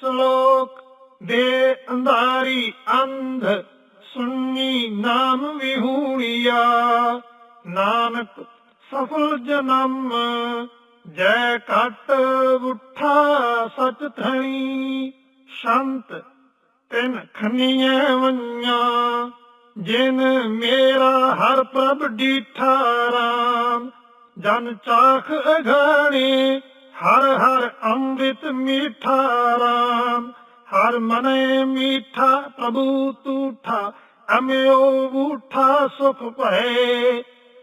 ਸ਼ਲੋਕ ਦੇ ਅੰਧਾਰੀ ਅੰਧ ਸੁਣੀ ਨਾਮ ਵਿਹੂਣੀਆ। ਨਾਨਕ ਸਫਲ ਜਨਮ, ਜੈ ਘਟ ਉਠਾ ਸਚ ਥਣੀ ਸ਼ੰਤ ਤਿਨ ਖਨੀਐ ਵੰਨਿਆ, ਜਿਨ ਮੇਰਾ ਹਰ ਪ੍ਰਭ ਡੀਠਾ ਰਾਮ। ਜਨ ਚਾਖ ਅਘਾਣੇ ਹਰ ਹਰ ਅੰਮ੍ਰਿਤ ਮੀਠਾ ਰਾਮ, ਹਰ ਮਨੇ ਮੀਠਾ ਪ੍ਰਭੂ ਤੂਠਾ ਅਮਿਓ ਬੂਠਾ ਸੁਖ ਭਏ।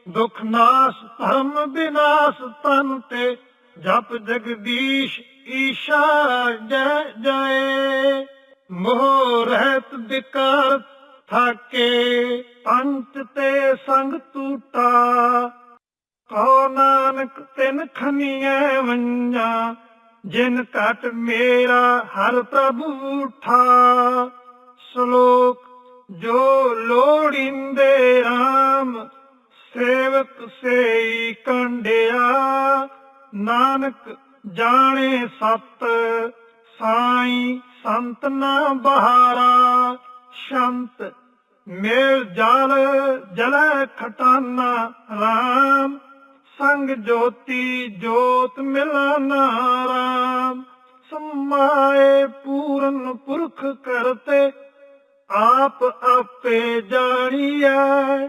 ਦੁਖ ਨਾਸ ਧਰਮ ਬਿਨਾਸ ਤਨ ਤੇ, ਜਪ ਜਗਦੀਸ਼ ਈਸ਼ਾ ਜੈ ਜੈ। ਮੋਹ ਰਹਿਤ ਵਿਕਾਰ ਥਾਕੇ ਅੰਤ ਤੇ ਸੰਗ ਟੂਟਾ ਕੋ ਨਾਨਕ, ਤਿਨ ਖਨੀਐ ਵੰਜਾ, ਜਿਨ ਘਟ ਮੇਰਾ ਹਰ ਪ੍ਰਭੂ ਉਠਾ। ਸ਼ਲੋਕ, ਜੋ ਲੋੜਿੰਦੇ RAM ਸੇਵਕ ਸੇਈ ਕੰਡਿਆ। ਨਾਨਕ, ਜਾਣੇ ਸਤ, ਸਾਈ ਸੰਤ ਨਾ ਬਹਾਰਾ। ਸ਼ੰਤ, ਮੇਲ ਜਲ, ਜਲੈ ਖਟਾਨਾ RAM ਸੰਗ ਜੋਤੀ ਜੋਤ ਮਿਲਾਨਾ RAM ਸਮਾਏ ਪੂਰਨ ਪੁਰਖ ਕਰਤੇ, ਆਪ ਆਪੇ ਜਾਣੀਐ,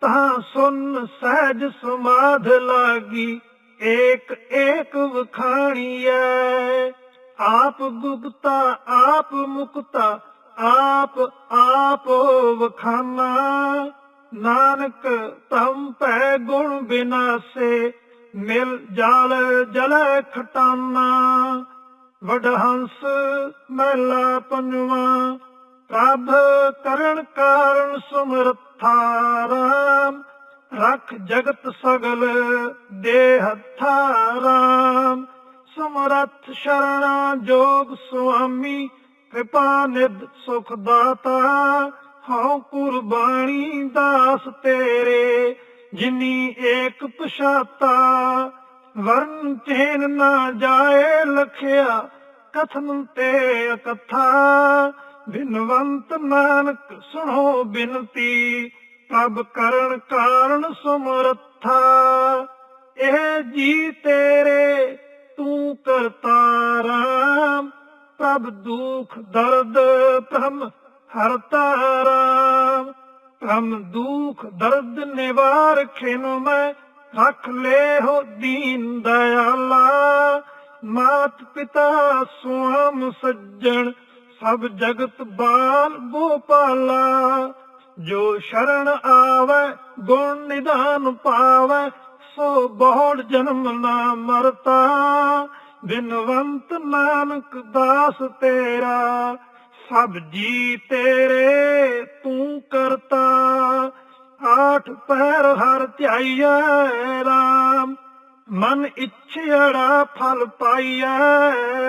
ਤਾਂ ਸੁਨ ਸਹਿਜ ਸਮਾਧ ਲਾਗੀ, ਏਕ ਏਕ ਵਖਾਣੀਐ। ਆਪ ਗੁਪਤਾ, ਆਪ ਮੁਕਤਾ, ਆਪ ਆਪ ਵਖਾਨਾ। ਨਾਨਕ ਤਮ ਭੈ ਗੁਣ ਬਿਨਾਸੇ, ਮਿਲ ਜਾਲ ਜਲੈ ਖਟਾਨਾ। ਵਡਹੰਸ ਮਹਿਲਾ ਪੰਜਵਾ, ਪ੍ਰਭ ਕਰਨ ਕਾਰਨ ਸੁਮਰਥਾ ਰਾਮ ਰਖ ਜਗਤ ਸਗਲ ਦੇ ਹੱਥਾ ਰਾਮ ਸਮਰਥ ਸ਼ਰਣਾ ਜੋਗ ਸੁਆਮੀ, ਕਿਰਪਾ ਨਿਧ ਸੁਖ ਦਾਤਾ। ਹਉ ਕੁਰਬਾਨੀ ਦਾਸ ਤੇਰੇ, ਜਿਨੀ ਏਕ ਪਛਾਤਾ। ਵਰਨ ਚੇਨ ਨਾ ਜਾਏ ਲਖਿਆ, ਕਥਨ ਤੇ ਅਕਥਾ। ਬਿਨਵੰਤ ਨਾਨਕ ਸੁਣੋ ਬਿਨਤੀ, ਪ੍ਰਭ ਕਰਨ ਕਾਰਨ ਸਮਰਥਾ। ਇਹ ਜੀ ਤੇਰੇ, ਤੂੰ ਕਰਤਾ ਰਾਮ ਪ੍ਰਭ ਦੁਖ ਦਰਦ ਭ੍ਰਮ ਹਰਤਾ ਰਾਮ ਭ੍ਰਮ, ਦੁਖ, ਦਰਦ, ਨਿਵਾਰ, ਖਿਨ ਮੈਂ ਰੱਖ ਲੈ ਹੋ ਦੀਨ ਦਇਆਲਾ। ਮਾਤ ਪਿਤਾ ਸੁਆਮ ਸੱਜਣ, ਸਭ ਜਗਤ ਬਾਲ ਗੋਪਾਲਾ। ਜੋ ਸ਼ਰਨ ਆਵੇ, ਗੁਣ ਨਿਧਾਨ ਪਾਵੇ, ਸੋ ਬਹੁੜ ਜਨਮ ਨਾ ਮਰਤਾ। ਬਿਨਵੰਤ ਨਾਨਕ ਦਾਸ ਤੇਰਾ ਸਭ ਜੀ ਤੇਰੇ ਤੂੰ ਕਰਤਾ, ਆਠ ਪਹਿਰ ਹਰ ਧਿਆਈਐ RAM ਮਨ ਇੱਛੜਾ ਫਲ ਪਾਈਐ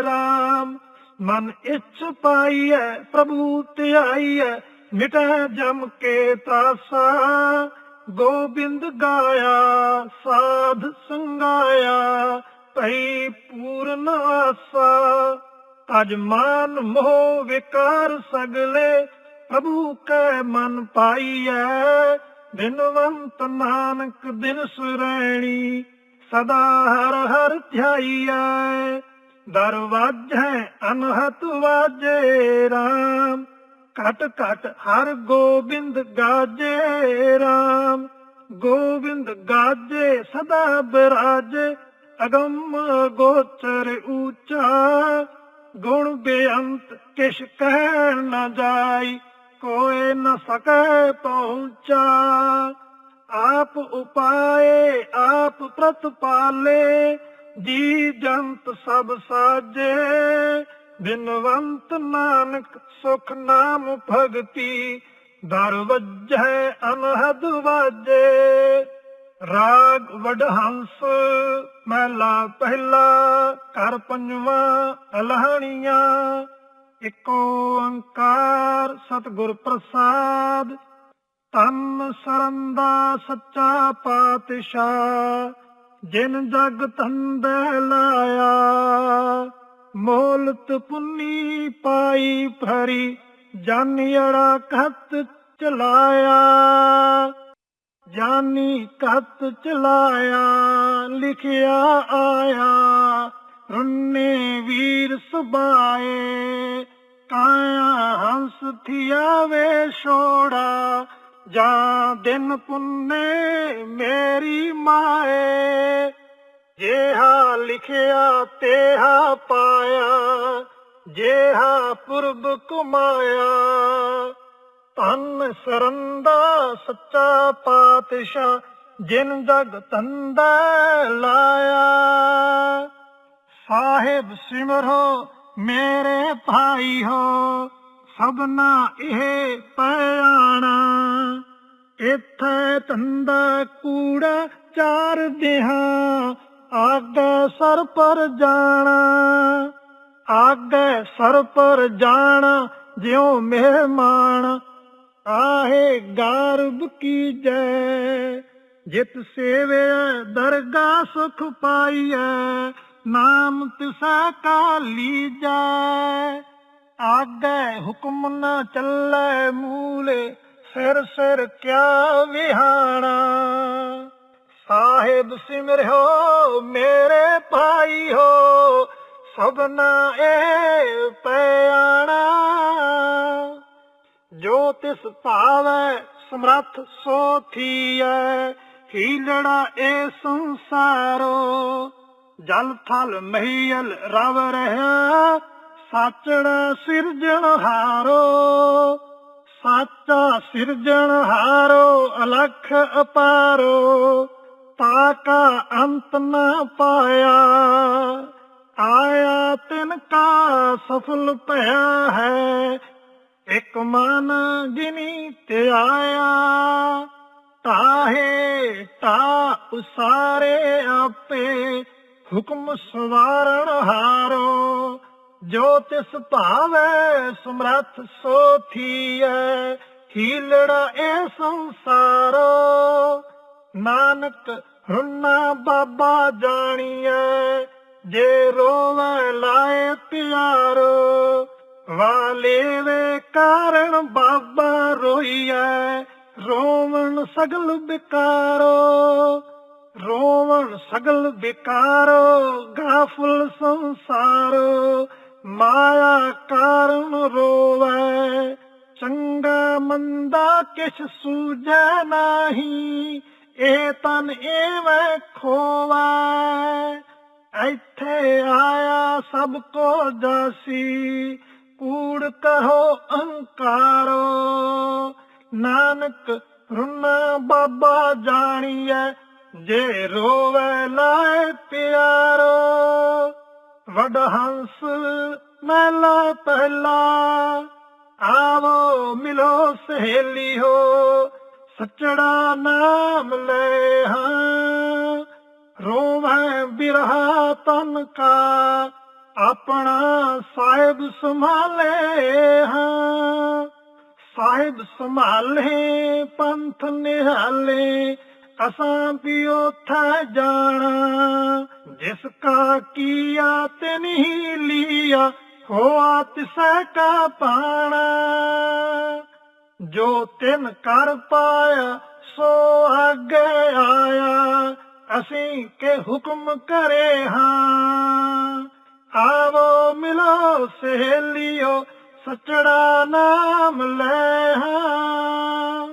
RAM ਮਨ ਇੱਛ ਪਾਈਐ ਪ੍ਰਭੂ ਧਿਆਈਐ, ਮਿਟੈ ਜਮ ਕੇ ਤਾਸਾ ਗੋਬਿੰਦ ਗਾਇਆ, ਸਾਧ ਸੰਗਾਇਆ, ਭਈ ਪੂਰਨ ਆਸਾ। ਅਜ ਮਾਨ ਮੋਹ ਵਿਕਾਰ ਸਗਲੇ, ਪ੍ਰਭੂ ਕੈ ਮਨ ਪਾਈਐ। ਬਿਨਵੰਤ ਨਾਨਕ ਦਿਨ ਸੁਰੈਣੀ ਸਦਾ ਹਰ ਹਰ ਧਿਆਈਐ। ਦਰਵਾਜੇ ਅਨਹਤ ਵਾਜੇ RAM ਘਟ ਘਟ ਹਰ ਗੋਬਿੰਦ ਗਾਜੇ RAM ਗੋਬਿੰਦ ਗਾਜੇ, ਸਦਾ ਬਿਰਾਜੇ। ਅਗੰਮ ਗੋਚਰ ਊਚਾ। ਗੁਣ ਬੇਅੰਤ ਕਿਛ ਕਹਿ ਨ ਜਾਈ, ਕੋਏ ਨ ਸਕੈ ਪਹੁੰਚਾ। ਆਪ ਉਪਾਏ, ਆਪ ਪ੍ਰਤਪਾਲੇ, ਜੀ ਜੰਤ ਸਭ ਸਾਜੇ। ਬਿਨਵੰਤ ਨਾਨਕ ਸੁਖ ਨਾਮ ਭਗਤੀ, ਦਰ ਵੱਜੈ ਅਨਹਦ ਵਾਜੇ। ਰਾਗ ਵਡਹੰਸ ਮਹਿਲਾ ਪਹਿਲਾ, ਘਰ ਪੰਜਵਾ ਅਲਹਣੀਆਂ। ਇਕ ਓੰਕਾਰ ਸਤਿਗੁਰ ਪ੍ਰਸਾਦ, ਤਨ ਸਰੰਦਾ ਸੱਚਾ ਪਾਤਸ਼ਾਹ, ਜਿਨ ਜਗ ਤੰਦੇ ਲਾਇਆ। ਮੋਲਤ ਪੁੰਨੀ ਪਾਈ ਫਰੀ ਜਾਨੀੜਾ ਖਤ ਚਲਾਇਆ। ਜਾਨੀ ਕਤ ਚਲਾਇਆ ਲਿਖਿਆ ਆਇਆ। ਰੁੰਨੇ ਵੀਰ ਸੁਬਾਏ ਕਾਇਆ ਹੰਸ ਥਿਆ ਵੇ ਛੋੜਾ। ਜਾਂ ਦਿਨ ਪੁੰਨੇ ਮੇਰੀ ਮਾਏ, ਜੇਹਾ ਲਿਖਿਆ ਤੇਹਾ ਪਾਇਆ, ਜੇਹਾ ਪੁਰਬ ਕੁਮਾਇਆ ਧੰਨ ਸਰੰਦਾ, ਸੱਚਾ ਪਾਤਸ਼ਾਹ, ਜਿਨ ਜਗ ਤੰਦਾ ਲਾਇਆ। ਸਾਹਿਬ ਸਿਮਰੋ, ਮੇਰੇ ਭਾਈ ਹੋ, ਸਭਨਾ ਇਹ ਪਿਆਣਾ ਇੱਥੇ ਤੰਦਾ ਕੂੜਾ ਚਾਰ ਦਿਹਾਂ, ਆਗੇ ਸਰ ਪਰ ਜਾਣਾ। ਆਗੇ ਸਰ ਪਰ ਜਾਣਾ, ਜਿਉ ਮਹਿਮਾਨ ਆਹੇ ਗਰਬ ਕੀ ਜੈ? ਜਿਤ ਸੇਵੇ ਦਰਗਾ ਸੁਖ ਪਾਈਐ, ਨਾਮ ਤਿਸਾ ਕਾ ਲੀਜੈ ਆਗੇ ਹੁਕਮ ਨਾ ਚੱਲੈ ਮੂਲੇ, ਸਿਰ ਸਿਰ ਕਿਆ ਵਿਹਾਣਾ। ਸਾਹਿਬ ਸਿਮਰਿਓ, ਮੇਰੇ ਭਾਈ ਹੋ, ਸਭਨਾ ਇਹ ਪਿਆਣਾ ਤਿਸ ਭਾਵੈ ਸਮਰੱਥ ਸੋ ਥੀਐ। ਹੀਲੜਾ ਏ ਸੰਸਾਰੋ, ਜਲ ਥਲ ਮਹੀਲ ਰਵ ਰਹਾ ਸਾਚੜਾ ਸਿਰਜਣ ਹਾਰੋ, ਸਾਚਾ ਸਿਰਜਣ ਹਾਰੋ, ਅਲਖ ਅਪਾਰੋ। ਤਾਕਾ ਅੰਤ ਨਾ ਪਾਇਆ, ਆਇਆ ਤਿਨ ਕਾ ਸਫਲ ਭਇਆ ਹੈ। ਇਕ ਮਨ ਜਿਨੀ ਤੇ ਆਇਆ, ਤਾਹੇ ਤਾ ਉਸਾਰੇ ਆਪੇ ਹੁਕਮ ਸਵਾਰਣ ਹਾਰੋ, ਜੋ ਤਿਸ ਭਾਵੈ ਸਮਰੱਥ ਸੋ ਥੀਐ, ਹੀਲੜਾ ਇਹ ਸੰਸਾਰੋ। ਨਾਨਕ ਹੁਨਾ ਬਾਬਾ ਜਾਣੀਐ, ਜੇ ਰੋਵੇ ਲਾਏ ਪਿਆਰੋ ਵਾਲੇ ਵੇ ਕਾਰਨ ਬਾਬਾ ਰੋਈਐ ਰੋਵਣ ਸਗਲ ਬਿਕਾਰੋ, ਰੋਵਣ ਸਗਲ ਬਿਕਾਰੋ ਗਾਫਲ ਸੰਸਾਰੋ, ਮਾਇਆ ਕਾਰਨ ਰੋਵੇ। ਚੰਗਾ ਮੰਦਾ ਕਿਛ ਸੂਝੈ ਨਾਹੀ, ਇਹ ਤਨ ਐਵੇਂ ਖੋਵੈ। ਇੱਥੇ ਆਇਆ ਸਭ ਕੋ ਜਾਸੀ ਕੂੜ ਕਹੋ ਅਹੰਕਾਰੋ। ਨਾਨਕ ਰੁਨਾ ਬਾਬਾ ਜਾਣੀਐ, ਜੇ ਰੋਵੇ ਲਾਏ ਪਿਆਰੋ। ਵਡ ਹੰਸ ਮਹਿਲਾ ਪਹਿਲਾ, ਆਵੋ ਮਿਲੋ ਸਹੇਲੀ ਹੋ, ਸੱਚੜਾ ਨਾਮ ਲੈ ਹਾਂ। ਰੋਵੇਂ ਬਿਰਹਾ ਤਨ ਕਾ ਆਪਣਾ ਸਾਹਿਬ ਸੰਭਾਲੇ ਹਾਂ। ਸਾਹਿਬ ਸੰਭਾਲੇ, ਪੰਥ ਨਿਹਾਲੇ, ਅਸਾਂ ਵੀ ਉਥੇ ਜਾਣਾ। ਜਿਸ ਕਾ ਕੀਆ ਤੇ ਨਹੀਂ ਲੀਆ ਹੋਆ ਤਿਸੈ ਕਾ ਪਾਣਾ। ਜੋ ਤਿਨ ਕਰ ਪਾਇਆ, ਸੋ ਅੱਗੇ ਆਇਆ। ਅਸੀਂ ਕੇ ਹੁਕਮ ਕਰੇ ਹਾਂ। ਆਵੋ, ਮਿਲੋ ਸਹੇਲਿਓ ਸਚੜਾ ਨਾਮ ਲੈ ਹਾਂ।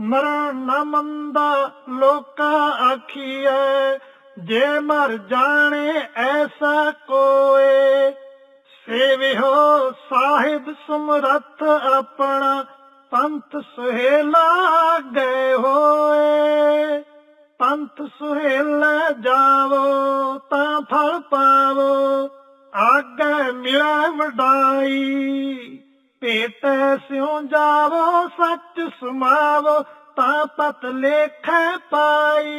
ਮਰਨ ਨਾ ਮੰਦਾ ਲੋਕਾ ਆਖੀਐ, ਜੇ ਮਰ ਜਾਣੇ ਐਸਾ ਕੋਏ। ਸੇਵਿਓ ਸਾਹਿਬ ਸਮਰੱਥ ਆਪਣਾ, ਪੰਥ ਸੁਹੇਲਾ ਗਏ ਹੋਏ। ਪੰਥ ਸੁਹੇਲਾ ਜਾਵੋ ਤਾਂ ਫਲ ਪਾ ਮਿਲੇ ਵਡਾਈ। ਭੇਟੇ ਸਿਉ ਜਾਵੋ, ਸੱਚ ਸਮਾਵੋ, ਤਾਂ ਪਤ ਲੇਖੇ ਪਾਈ।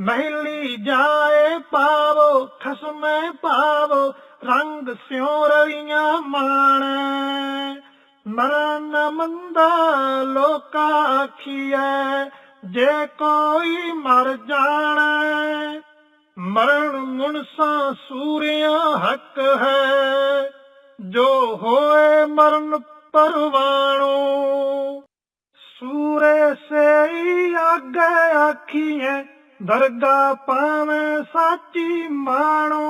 ਮਹਿਲੀ ਜਾਏ ਪਾਵੋ, ਖਸਮੈ ਪਾਵੋ, ਰੰਗ ਸਿਉ ਰਵੀਆਂ ਮਾਣੇ। ਮਰਨ ਮੰਦਾ ਲੋਕਾ ਆਖੀਐ, ਜੇ ਕੋਈ ਮਰ ਜਾਣੈ ਮਰਨ ਮੁਨਸਾ ਸੂਰਿਆ ਹੱਕ ਹੈ, ਜੋ ਹੋਏ ਮਰਨ ਪਰਵਾਣੋ। ਸੂਰੇ ਸੇ ਆਗੇ ਆਖੀਏ ਦਰਗਾ ਪਾਵੇਂ ਸਾਚੀ ਮਾਣੋ।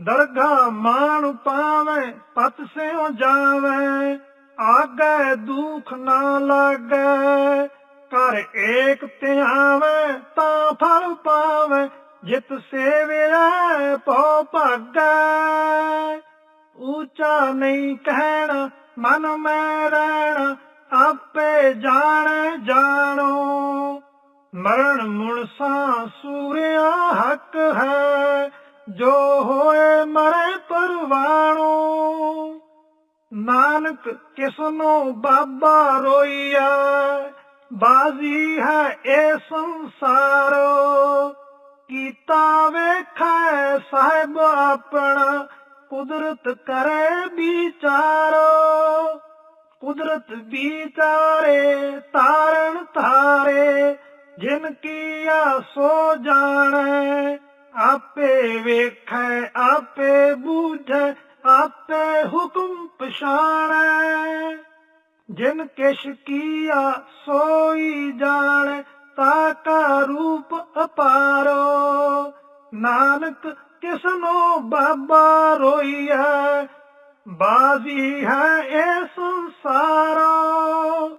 ਦਰਗਾ ਮਾਣ ਪਾਵੇਂ, ਪਤ ਸਿਓ ਜਾਵੇ, ਆਗੇ ਦੁਖ ਨਾ ਲਾਗੇ। ਕਰ ਏਕ ਧਿਆਵੇ, ਤਾਂ ਫਲ ਪਾਵੇ ਜਿਤ ਸੇਵਿਆ ਪਉ ਭਾਗੈ ਉੱਚਾ ਨਹੀਂ ਕਹਿਣਾ, ਮਨ ਮੈਂ ਰਹਿਣਾ, ਆਪੇ ਜਾਣ ਜਾਣੋ। ਮਰਨ ਮੁਨਸਾ ਸੂਰਿਆ ਹੱਕ ਹੈ, ਜੋ ਹੋਏ ਮਰੇ ਪਰਵਾਣੋ। ਨਾਨਕ ਕਿਸਨੋ ਬਾਬਾ ਰੋਈਆ ਬਾਜ਼ੀ ਹੈ ਇਹ ਸੰਸਾਰੋ। ਕੀਤਾ ਵੇਖੈ ਸਾਹਿਬ ਆਪਣਾ, ਕੁਦਰਤ ਕਰੇ ਵਿਚਾਰੋ। ਕੁਦਰਤ ਵਿਚਾਰੇ ਤਾਰਨ ਤਾਰੇ ਜਿਨ ਕੀਆ ਸੋ ਜਾਣੈ, ਆਪੇ ਵੇਖੈ, ਆਪੇ ਬੂਝੈ, ਆਪੇ ਹੁਕਮ ਪਛਾਣੈ। ਜਿਨ ਕਿਛ ਕੀਆ ਸੋਈ ਜਾਣੈ ਤਾਕਾ ਰੂਪ ਅਪਾਰੋ। ਨਾਨਕ ਕਿਸਨੋ ਨੂੰ ਬਾਬਾ ਰੋਈਐ ਬਾਜ਼ੀ ਹੈ ਇਹ ਸੰਸਾਰੋ।